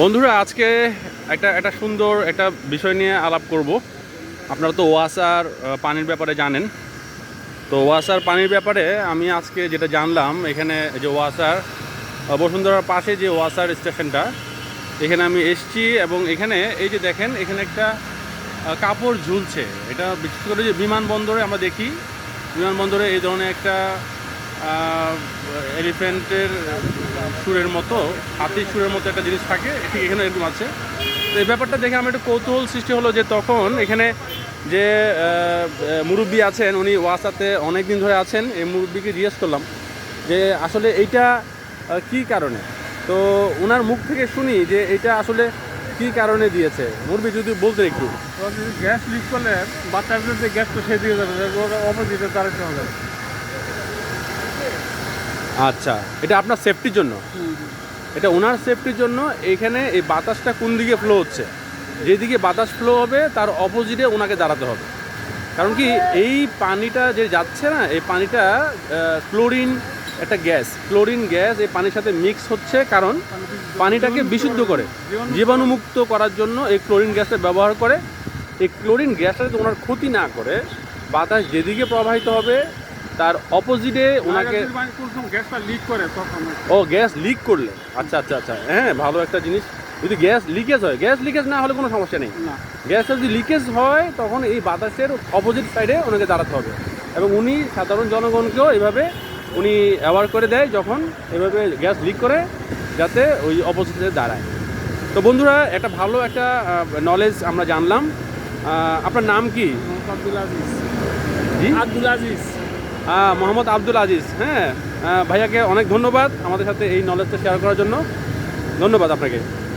বন্ধুরা, আজকে একটা একটা সুন্দর একটা বিষয় নিয়ে আলাপ করব। আপনারা তো ওয়াসার পানির ব্যাপারে জানেন। তো ওয়াসার পানির ব্যাপারে আমি আজকে যেটা জানলাম, এখানে যে ওয়াসার বসুন্ধরার পাশে যে ওয়াসার স্টেশনটা, এখানে আমি এসছি এবং এখানে এই যে দেখেন, এখানে একটা কাপড় ঝুলছে। এটা বিশেষ করে যে বিমানবন্দরে আমরা দেখি, বিমানবন্দরে এই ধরনের একটা এলিফ্যান্টের সুরের মতো, হাতির সুরের মতো একটা জিনিস থাকে, ঠিক এখানে এরকম আছে। তো এই ব্যাপারটা দেখে আমার একটু কৌতূহল সৃষ্টি হলো যে তখন এখানে যে মুরব্বী আছেন, উনি ওয়াসাতে অনেক দিন ধরে আছেন, এই মুরব্বীকে জিজ্ঞেস করলাম যে, আসলে এইটা কি কারণে? তো ওনার মুখ থেকে শুনি যে এটা আসলে কি কারণে দিয়েছে? মুরব্বী যদি বলতেন একটু। গ্যাস লিক করলে বাচ্চাদের যে গ্যাসটা সে দিয়ে যাবে অপোজিটে তারাতে হবে আচ্ছা এটা আপনার সেফটির জন্য? এটা ওনার সেফটির জন্য এখানে এই বাতাসটা কোন দিকে ফ্লো হচ্ছে? যেদিকে বাতাস ফ্লো হবে তার অপোজিটে ওনাকে দাঁড়াতে হবে। কারণ কি এই পানিটা যে যাচ্ছে না এই পানিটা ক্লোরিন একটা গ্যাস ক্লোরিন গ্যাস এই পানির সাথে মিক্স হচ্ছে কারণ পানিটাকে বিশুদ্ধ করে। জীবাণুমুক্ত করার জন্য এই ক্লোরিন গ্যাসটা ব্যবহার করে। এই ক্লোরিন গ্যাসটা যদি ওনার ক্ষতি না করে বাতাস যেদিকে প্রবাহিত হবে তার অপোজিটে ওনাকে ও গ্যাস লিক করলে। আচ্ছা আচ্ছা আচ্ছা। হ্যাঁ ভালো একটা জিনিস। যদি গ্যাস লিকেজ হয় গ্যাস লিকেজ না হলে কোনো সমস্যা নেই। গ্যাসটা যদি লিকেজ হয় তখন এই বাতাসের অপোজিট সাইডে ওনাকে দাঁড়াতে হবে। এবং উনি সাধারণ জনগণকেও এভাবে উনি অ্যাওয়ার করে দেয় যখন এভাবে গ্যাস লিক করে যাতে ওই অপোজিটে দাঁড়ায়। তো বন্ধুরা একটা ভালো একটা নলেজ আমরা জানলাম। আপনার নাম কি? আব্দুল আজিজ। আব্দুল আজিজ। মোহাম্মদ আব্দুল আজিজ। হ্যাঁ আহ, ভাইয়াকে অনেক ধন্যবাদ আমাদের সাথে এই নলেজটা শেয়ার করার জন্য। ধন্যবাদ আপনাকে।